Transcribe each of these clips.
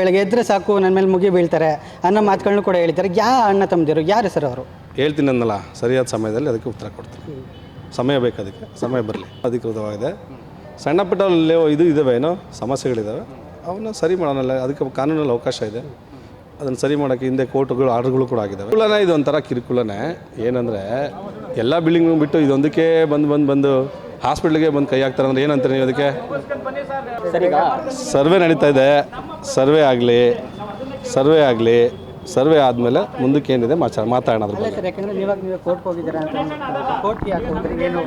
ಬೆಳಗ್ಗೆ ಎದ್ರೆ ಸಾಕು ನನ್ನ ಮೇಲೆ ಮುಗಿ ಬೀಳ್ತಾರೆ ಅನ್ನೋ ಮಾತುಗಳನ್ನು ಕೂಡ ಹೇಳ್ತಾರೆ ಯಾ ಅಣ್ಣ ತಮ್ಮದಿರು? ಯಾರು ಸರ್ ಅವರು? ಹೇಳ್ತೀನಿ ಅನ್ನಲ್ಲ ಸರಿಯಾದ ಸಮಯದಲ್ಲಿ ಅದಕ್ಕೆ ಉತ್ತರ ಕೊಡ್ತೀನಿ. ಸಮಯ ಬೇಕು ಅದಕ್ಕೆ ಸಮಯ ಬರಲಿ. ಅಧಿಕೃತವಾಗಿದೆ. ಸಣ್ಣ ಪುಟ್ಟ ಲೇವ ಇದು ಇದ್ದಾವೆ ಏನೋ ಸಮಸ್ಯೆಗಳಿದ್ದಾವೆ ಅವನ್ನ ಸರಿ ಮಾಡೋಣಲ್ಲ ಅದಕ್ಕೆ ಕಾನೂನಲ್ಲಿ ಅವಕಾಶ ಇದೆ. ಅದನ್ನು ಸರಿ ಮಾಡೋಕ್ಕೆ ಹಿಂದೆ ಕೋರ್ಟ್ಗಳು ಆರ್ಡರ್ಗಳು ಕೂಡ ಆಗಿದ್ದಾವೆ ಕಿರುಕುಳನೇ ಇದು ಒಂಥರ ಕಿರುಕುಳನೇ. ಏನಂದರೆ ಎಲ್ಲ ಬಿಲ್ಡಿಂಗ್ ಬಿಟ್ಟು ಇದೊಂದಕ್ಕೆ ಬಂದು ಬಂದು ಬಂದು ಹಾಸ್ಪಿಟ್ಲಿಗೆ ಬಂದು ಕೈ ಹಾಕ್ತಾರೆ ಅಂದ್ರೆ ಏನಂತಾರೆ ನೀವು ಅದಕ್ಕೆ? ಸರ್ವೆ ನಡೀತಾ ಇದೆ. ಸರ್ವೆ ಆಗಲಿ ಸರ್ವೆ ಆಗಲಿ ಸರ್ವೆ ಆದಮೇಲೆ ಮುಂದಕ್ಕೆ ಏನಿದೆ ಮಾಚ ಮಾತಾಡೋಣ ಅದ್ರ ಬಗ್ಗೆ. ಸರ್ ಯಾಕಂದ್ರೆ ನೀವಾಗ ನೀವು ಹೋಗಿದ್ದೀರಾ ಅಂತ ಕೋರ್ಟ್ಗೆ ಯಾಕೆ ಹೋಗ್ತಾರೆ ಏನು?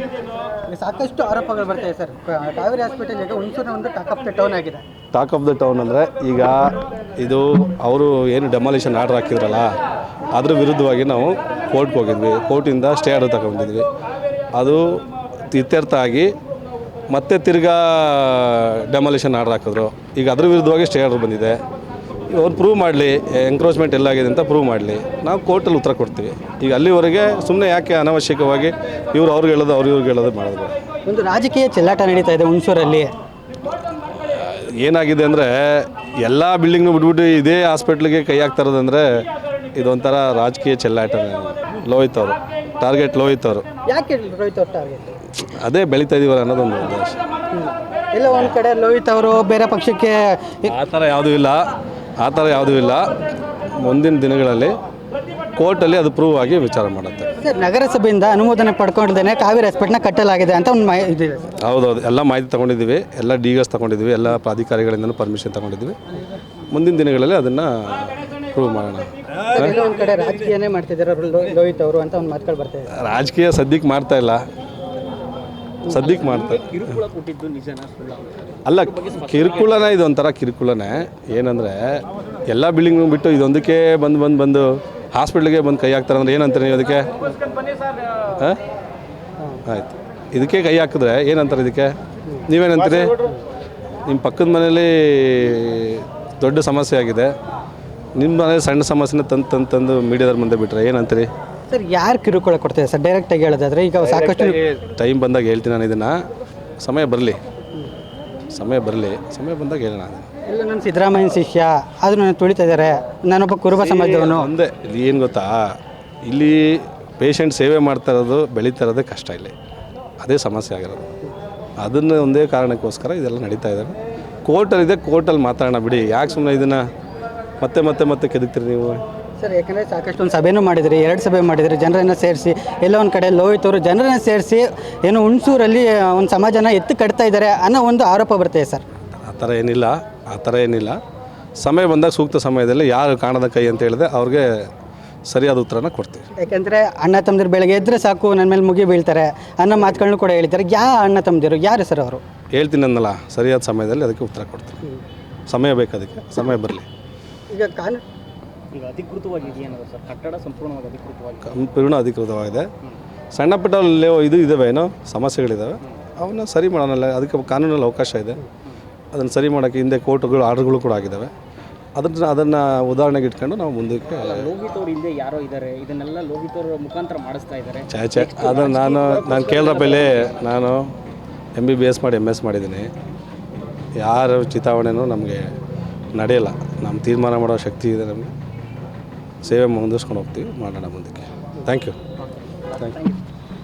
ಸಾಕಷ್ಟು ಆರೋಪಗಳು ಬರ್ತಾವೆ ಸರ್. ಕಾವೇರಿ ಹಾಸ್ಪಿಟಲ್ ಈಗ ಹುಣಸೂರಿನ ಒಂದು ಟಾಕಪ್ ಟೌನ್ ಆಗಿದೆ. ಟಾಕ್ ಆಫ್ ದ ಟೌನ್ ಅಂದರೆ ಈಗ ಇದು ಅವರು ಏನು ಡೆಮಾಲಿಷನ್ ಆರ್ಡರ್ ಹಾಕಿದ್ರಲ್ಲ ಅದ್ರ ವಿರುದ್ಧವಾಗಿ ನಾವು ಕೋರ್ಟ್ಗೆ ಹೋಗಿದ್ವಿ. ಕೋರ್ಟಿಂದ ಸ್ಟೇ ಆರ್ಡರ್ ತಗೊಂಡಿದ್ವಿ. ಅದು ಇತ್ಯರ್ಥ ಆಗಿ ಮತ್ತೆ ತಿರ್ಗಾ ಡೆಮಾಲಿಷನ್ ಆರ್ಡರ್ ಹಾಕಿದ್ರು. ಈಗ ಅದ್ರ ವಿರುದ್ಧವಾಗಿ ಸ್ಟೇ ಆರ್ಡರ್ ಬಂದಿದೆ. ಅವ್ರು ಪ್ರೂವ್ ಮಾಡಲಿ ಎಂಕ್ರೋಚ್ಮೆಂಟ್ ಎಲ್ಲಾಗಿದೆ ಅಂತ ಪ್ರೂವ್ ಮಾಡಲಿ. ನಾವು ಕೋರ್ಟಲ್ಲಿ ಉತ್ತರ ಕೊಡ್ತೀವಿ. ಈಗ ಅಲ್ಲಿವರೆಗೆ ಸುಮ್ಮನೆ ಯಾಕೆ ಅನವಶ್ಯಕವಾಗಿ ಇವ್ರು ಅವ್ರಿಗೆ ಹೇಳೋದು ಅವ್ರು ಇವ್ರಿಗೆ ಹೇಳೋದು ಮಾಡಿದ್ರು. ಒಂದು ರಾಜಕೀಯ ಚೆಲ್ಲಾಟ ನಡೀತಾ ಇದೆ ಹುಣಸೂರಲ್ಲಿ. ಏನಾಗಿದೆ ಅಂದರೆ ಎಲ್ಲ ಬಿಲ್ಡಿಂಗ್ನು ಬಿಟ್ಬಿಟ್ಟು ಇದೇ ಹಾಸ್ಪಿಟ್ಲಿಗೆ ಕೈ ಹಾಕ್ತಾ ಇರೋದಂದರೆ ಇದೊಂಥರ ರಾಜಕೀಯ ಚೆಲ್ಲಾಟ. ಲೋಹಿತ್ ಅವರು. ಟಾರ್ಗೆಟ್ ಲೋಹಿತ್ ಅವರು. ಯಾಕೆ ರೋಹಿತ್ ಅವ್ರ ಟಾರ್ಗೆಟ್ ಅದೇ ಬೆಳೀತಾ ಇದೀವಲ್ಲ ಅನ್ನೋದೊಂದು ಉದ್ದೇಶ. ಇಲ್ಲ ಒಂದು ಕಡೆ ಲೋಹಿತ್ ಅವರು ಬೇರೆ ಪಕ್ಷಕ್ಕೆ ಆ ಥರ ಯಾವುದೂ ಇಲ್ಲ. ಆ ಥರ ಯಾವುದೂ ಇಲ್ಲ. ಮುಂದಿನ ದಿನಗಳಲ್ಲಿ ಕೋರ್ಟಲ್ಲಿ ಅದು ಪ್ರೂವ್ ಆಗಿ ವಿಚಾರ ಮಾಡುತ್ತೆ. ಸರ್ ನಗರಸಭೆಯಿಂದ ಅನುಮೋದನೆ ಪಡ್ಕೊಂಡಿದ್ದೇನೆ. ಕಾವೇರಿ ಹಾಸ್ಪಿಟಲ್ನ ಕಟ್ಟಲಾಗಿದೆ ಅಂತ ಒಂದು ಮಾಹಿತಿ ಇದೆ. ಸರ್. ಹೌದೌದು. ಎಲ್ಲ ಮಾಹಿತಿ ತಗೊಂಡಿದ್ದೀವಿ. ಎಲ್ಲ ಡಿ ಎಸ್ ತಗೊಂಡಿದ್ದೀವಿ. ಎಲ್ಲ ಪ್ರಾಧಿಕಾರಿಗಳಿಂದನೂ ಪರ್ಮಿಷನ್ ತಗೊಂಡಿದ್ದೀವಿ. ಮುಂದಿನ ದಿನಗಳಲ್ಲಿ ಅದನ್ನು ಪ್ರೂವ್ ಮಾಡೋಣ. ಎಲ್ಲ ಒಂದು ಕಡೆ ರಾಜಕೀಯನೇ ಮಾಡ್ತಿದ್ದಾರೆ ಅವ್ರು ಲೋಹಿತ್ ಅವರು ಅಂತ ಒಂದು ಮಾತುಗಳು ಬರ್ತಾ ಇದೆ. ರಾಜಕೀಯ ಸದ್ಯಕ್ಕೆ ಮಾಡ್ತಾ ಇಲ್ಲ. ಸದ್ಯಕ್ಕೆ ಮಾಡ್ತಾ ಕಿರುಕುಳ ಕೊಟ್ಟಿದ್ದು ನಿಜನಾ ಅಲ್ಲ ಕಿರುಕುಳನೇ ಇದು ಒಂಥರ ಕಿರುಕುಳನೇ. ಏನಂದರೆ ಎಲ್ಲ ಬಿಲ್ಡಿಂಗ್ ಬಿಟ್ಟು ಇದೊಂದಕ್ಕೆ ಬಂದು ಬಂದು ಬಂದು ಹಾಸ್ಪಿಟ್ಲಿಗೆ ಬಂದು ಕೈ ಹಾಕ್ತಾರೆ ಅಂದ್ರೆ ಏನಂತಾರೆ ನೀವು ಅದಕ್ಕೆ ಹಾಂ? ಆಯ್ತು. ಇದಕ್ಕೆ ಕೈ ಹಾಕಿದ್ರೆ ಏನಂತಾರೆ ಇದಕ್ಕೆ? ನೀವೇನಂತೀರಿ? ನಿಮ್ಮ ಪಕ್ಕದ ಮನೇಲಿ ದೊಡ್ಡ ಸಮಸ್ಯೆ ಆಗಿದೆ. ನಿಮ್ಮ ಸಣ್ಣ ಸಮಸ್ಯೆನ ತಂದು ತಂದು ತಂದು ಮೀಡಿಯಾದ ಮುಂದೆ ಬಿಟ್ರೆ ಏನಂತೀರಿ? ಸರ್ ಯಾರು ಕಿರುಕುಳ ಕೊಡ್ತಾರೆ ಸರ್ ಡೈರೆಕ್ಟಾಗಿ ಹೇಳೋದಾದ್ರೆ ಈಗ ಸಾಕಷ್ಟು ಟೈಮ್ ಬಂದಾಗ ಹೇಳ್ತೀನಿ ನಾನು ಇದನ್ನು. ಸಮಯ ಬರಲಿ. ಸಮಯ ಬರಲಿ. ಸಮಯ ಬಂದಾಗ ಹೇಳೋಣ ಇಲ್ಲ ನನ್ನ ಸಿದ್ದರಾಮಯ್ಯನ ಶಿಷ್ಯ. ಆದರೂ ನಾನು ತುಳಿತಾ ಇದ್ದಾರೆ. ನಾನೊಬ್ಬ ಕುರುಬ ಸಮಾಜದವನು. ಒಂದೇ ಇಲ್ಲಿ ಏನು ಗೊತ್ತಾ? ಇಲ್ಲಿ ಪೇಷಂಟ್ ಸೇವೆ ಮಾಡ್ತಾ ಇರೋದು ಬೆಳೀತಾ ಇರೋದೇ ಕಷ್ಟ ಇಲ್ಲಿ. ಅದೇ ಸಮಸ್ಯೆ ಆಗಿರೋದು. ಅದನ್ನು ಒಂದೇ ಕಾರಣಕ್ಕೋಸ್ಕರ ಇದೆಲ್ಲ ನಡೀತಾ ಇದೆ. ಕೋರ್ಟಲ್ಲಿದೆ ಕೋರ್ಟಲ್ಲಿ ಮಾತಾಡೋಣ ಬಿಡಿ. ಯಾಕೆ ಸುಮ್ಮನೆ ಇದನ್ನು? ಮತ್ತೆ ಮತ್ತೆ ಮತ್ತೆ ಕೆದಕ್ತೀರಿ ನೀವು? ಸರ್ ಯಾಕಂದರೆ ಸಾಕಷ್ಟು ಒಂದು ಸಭೆನೂ ಮಾಡಿದ್ರಿ ಎರಡು ಸಭೆ ಮಾಡಿದ್ರಿ ಜನರನ್ನು ಸೇರಿಸಿ ಎಲ್ಲ ಒಂದು ಕಡೆ ಲೋಹಿತವರು ಜನರನ್ನು ಸೇರಿಸಿ ಏನು ಹುಣಸೂರಲ್ಲಿ ಒಂದು ಸಮಾಜನ ಎತ್ತು ಕಟ್ತಾ ಇದ್ದಾರೆ ಅನ್ನೋ ಒಂದು ಆರೋಪ ಬರ್ತದೆ ಸರ್. ಆ ಥರ ಏನಿಲ್ಲ ಆ ಥರ ಏನಿಲ್ಲ. ಸಮಯ ಬಂದಾಗ ಸೂಕ್ತ ಸಮಯದಲ್ಲಿ ಯಾರು ಕಾಣದ ಕೈ ಅಂತ ಹೇಳಿದೆ ಅವ್ರಿಗೆ ಸರಿಯಾದ ಉತ್ತರನ ಕೊಡ್ತೀವಿ. ಯಾಕೆಂದರೆ ಅಣ್ಣ ತಮ್ಮದಿರು ಬೆಳಗ್ಗೆ ಎದ್ರೆ ಸಾಕು ನನ್ನ ಮೇಲೆ ಮುಗಿ ಬೀಳ್ತಾರೆ ಅನ್ನ ಮಾತುಗಳನ್ನು ಕೂಡ ಹೇಳ್ತಾರೆ ಯಾ ಅಣ್ಣ ತಮ್ಮದಿರು? ಯಾರು ಸರ್ ಅವರು? ಹೇಳ್ತೀನಿ ಅನ್ನಲ್ಲ ಸರಿಯಾದ ಸಮಯದಲ್ಲಿ ಅದಕ್ಕೆ ಉತ್ತರ ಕೊಡ್ತೀನಿ. ಸಮಯ ಬೇಕು ಅದಕ್ಕೆ ಸಮಯ ಬರಲಿ. ಈಗ ಕಾನೂನು ಈಗ ಅಧಿಕೃತವಾಗಿ ಇದೆಯೇನದು ಸರ್? ಕಟ್ಟಡ ಸಂಪೂರ್ಣವಾಗಿ ಅಧಿಕೃತವಾಗಿ ಸಂಪೂರ್ಣ ಅಧಿಕೃತವಾಗಿದೆ. ಸಣ್ಣ ಪುಟ್ಟ ಲೇವ ಇದು ಇದಾವೆ ಏನೋ ಸಮಸ್ಯೆಗಳಿದ್ದಾವೆ ಅವನ್ನ ಸರಿ ಮಾಡೋಣ ಅದಕ್ಕೆ ಕಾನೂನಲ್ಲಿ ಅವಕಾಶ ಇದೆ. ಅದನ್ನು ಸರಿ ಮಾಡೋಕ್ಕೆ ಹಿಂದೆ ಕೋರ್ಟ್ಗಳು ಆರ್ಡರ್ಗಳು ಕೂಡ ಆಗಿದ್ದಾವೆ ಅದನ್ನ ಅದನ್ನು ಉದಾಹರಣೆಗೆ ಇಟ್ಕೊಂಡು ನಾವು ಮುಂದಕ್ಕೆ ಲೋಹಿತ್ ಅವ್ರ ಹಿಂದೆ ಯಾರೋ ಇದ್ದಾರೆ ಇದನ್ನೆಲ್ಲ ಲೋಹಿತ್ ಅವರ ಮುಖಾಂತರ ಮಾಡಿಸ್ತಾ ಇದ್ದಾರೆ ಛೇ ಛೇ ಅದನ್ನು ನಾನು ನಾನು ಕೇಳ್ರ ಮೇಲೆ ನಾನು ಎಂ ಬಿ ಬಿ ಎಸ್ ಮಾಡಿ ಎಂ ಎಸ್ ಮಾಡಿದ್ದೀನಿ. ಯಾರ ಚಿತಾವಣೆನೂ ನಮಗೆ ನಡೆಯಲ್ಲ. ನಮ್ಮ ತೀರ್ಮಾನ ಮಾಡೋ ಶಕ್ತಿ ಇದೆ ನಮಗೆ. ಸೇವೆ ಮುಂದಿಸ್ಕೊಂಡು ಹೋಗ್ತೀವಿ. ಮಾಡೋಣ ಮುಂದಕ್ಕೆ. Thank you thank you